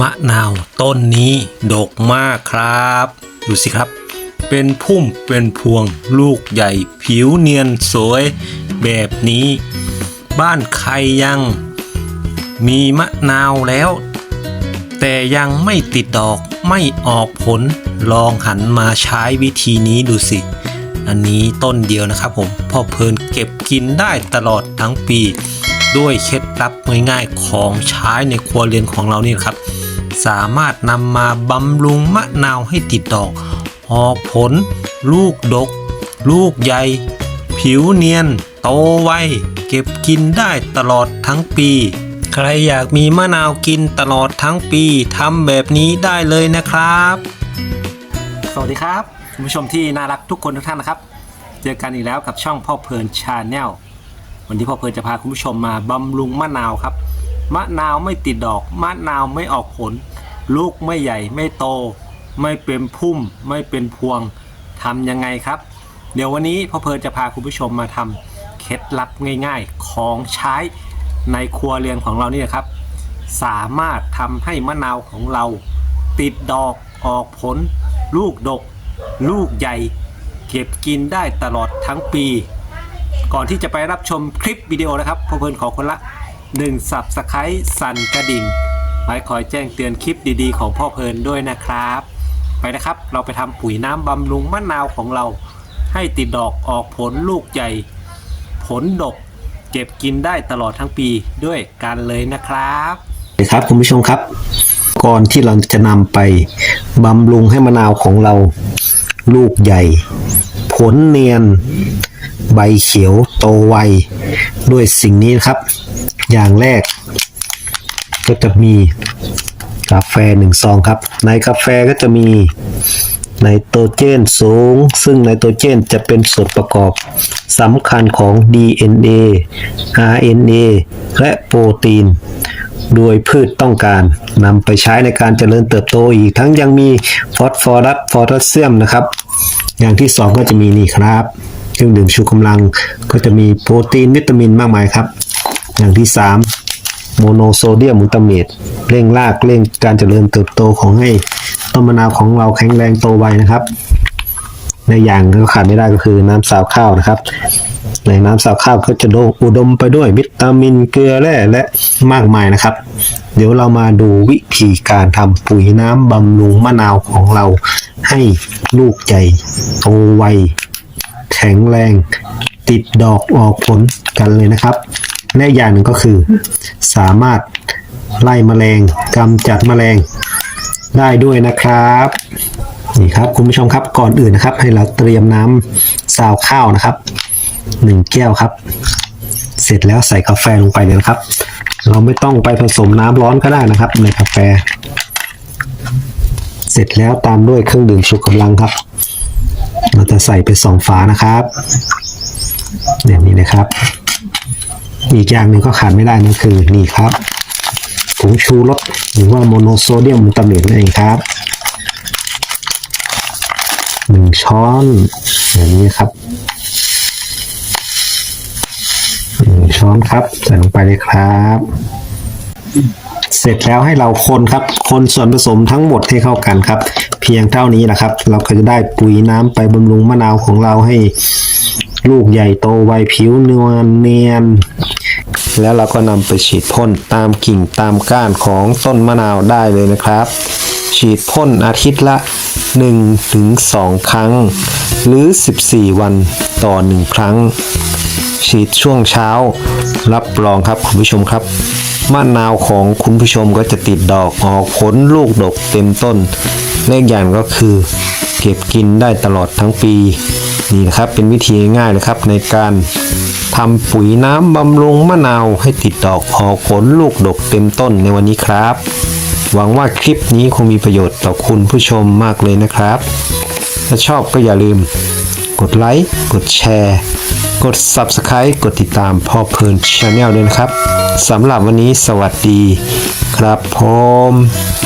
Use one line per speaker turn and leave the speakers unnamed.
มะนาวต้นนี้ดกมากครับ ดูสิครับ เป็นพุ่มเป็นพวงลูกใหญ่ผิวเนียนสวยแบบนี้ บ้านใครยังมีมะนาวแล้ว แต่ยังไม่ติดดอกไม่ออกผลลองหันมาใช้วิธีนี้ดูสิ อันนี้ต้นเดียวนะครับผมพ่อเพลินเก็บกินได้ตลอดทั้งปี ด้วยเคล็ดลับง่ายๆของใช้ในครัวเรือนของเรานี่ครับ สามารถนำมาบำรุงมะนาวให้ติดดอก ออกผล ลูกดก ลูกใหญ่ ผิวเนียน โตไว เก็บกินได้ตลอดทั้งปี ใครอยากมีมะนาวกินตลอดทั้งปีทำแบบนี้ได้เลยนะครับ สวัสดีครับคุณผู้ชมที่น่ารักทุกคนทุกท่านนะครับ เจอกันอีกแล้วกับช่องพ่อเพลินชาแนลวันนี้พ่อเพลินจะพาคุณผู้ชมมาบำรุงมะนาวครับ มะนาวไม่ติดดอก มะนาวไม่ออกผล ลูกไม่ใหญ่ไม่โต ไม่เป็นพุ่ม ไม่เป็นพวงทำยังไงครับ เดี๋ยววันนี้พ่อเพลินจะพาคุณผู้ชมมาทำเคล็ดลับง่ายๆ ของใช้ในครัวเรือนของเรานี่นะครับ สามารถทำให้มะนาวของเรา ติดดอกออกผล ลูกดก ลูกใหญ่ เก็บกินได้ตลอดทั้งปี ก่อนที่จะไปรับชมคลิปวิดีโอนะครับพ่อเพลินขอคนละ 1สับสไครต์สั่นกระดิ่ง ไว้คอยแจ้งเตือนคลิปดีๆ ของพ่อเพลินด้วยนะครับ ไปนะครับ เราไปทำปุ๋ยน้ำบำรุงมะนาวของเรา ให้ติดดอกออกผลลูกใหญ่ ผลดก เก็บกินได้ตลอดทั้งปีด้วยกันเลยนะครับ
ครับคุณผู้ชมครับ ก่อนที่เราจะนำไปบำรุงให้มะนาวของเรา ลูกใหญ่ ผลเนียน ใบเขียวโตไว ด้วยสิ่งนี้นครับ อย่างแรก ก็จะมีกาแฟหนึ่งซองครับ ในกาแฟก็จะมีไนโตรเจนสูง ซึ่งไนโตรเจนจะเป็นส่วนประกอบสำคัญของ DNA RNA และโปรตีน โดยพืชต้องการนำไปใช้ในการเจริญเติบโตอีก ทั้งยังมีฟอสฟอรัสฟอสเซียมนะครับ อย่างที่สองก็จะมีนี่ครับเครื่องดื่มชูกำลังก็จะมีโปรตีนวิตามินมากมายครับ อย่างที่สามโมโนโซเดียมมูตาเมตเร่งรากเร่งการเจริญเติบโตของให้ต้นมะนาวของเราแข็งแรงโตไวนะครับ ในอย่างก็ขาดไม่ได้ก็คือน้ำสาวข้าวนะครับ ในน้ำสาวข้าวก็จะอุดมไปด้วยวิตามินเกลือแร่และมากมายนะครับ เดี๋ยวเรามาดูวิธีการทำปุ๋ยน้ำบำรุงมะนาวของเราให้ลูกใหญ่โตไวแข็งแรง ติดดอกออกผลกันเลยนะครับ และอย่างหนึ่งก็คือ สามารถไล่แมลงกำจัดแมลงได้ด้วยนะครับนี่ครับคุณผู้ชมครับก่อนอื่นนะครับ ให้เราเตรียมน้ำซาวข้าวนะครับหนึ่งแก้วครับ เสร็จแล้วใส่กาแฟลงไปเลยนะครับ เราไม่ต้องไปผสมน้ำร้อนก็ได้นะครับ ในกาแฟ เสร็จแล้วตามด้วยเครื่องดื่มชูกำลังครับ เราจะใส่ไปสองฝานะครับแบบนี้นะครับ อีกอย่างหนึ่งก็ขาดไม่ได้นั่นคือนี่ครับผงชูรสหรือว่าโมโนโซเดียมมูตาเมตนั่นเองครับหนึ่งช้อนอย่างนี้ครับหนึ่งช้อนครับใส่ลงไปเลยครับ เสร็จแล้วให้เราคนครับ คนส่วนผสมทั้งหมดให้เข้ากันครับ เพียงเท่านี้แหละครับ เราก็จะได้ปุ๋ยน้ำไปบำรุงมะนาวของเราให้ลูกใหญ่โตไวผิวนวลเนียน แล้วเราก็นำไปฉีดพ่นตามกิ่งตามก้านของต้นมะนาวได้เลยนะครับ ฉีดพ่นอาทิตย์ละ1-2ถึง2ครั้ง หรือ 14 วันต่อ 1 ครั้ง ฉีดช่วงเช้า รับรองครับคุณผู้ชมครับมะนาวของคุณผู้ชมก็จะติดดอกออกผลลูกดกเต็มต้นเลขอย่างก็คือ เก็บกินได้ตลอดทั้งปี นี่นะครับเป็นวิธีง่ายๆนะครับในการทำปุ๋ยน้ำบำรุงมะนาวให้ติดดอกออกผลลูกดกเต็มต้นในวันนี้ครับ หวังว่าคลิปนี้คงมีประโยชน์ต่อคุณผู้ชมมากเลยนะครับ ถ้าชอบก็อย่าลืม กดไลค์กดแชร์ กด Subscribe กดติดตามพ่อเพลินชาแนลด้วยนะครับสำหรับวันนี้สวัสดี ครับผม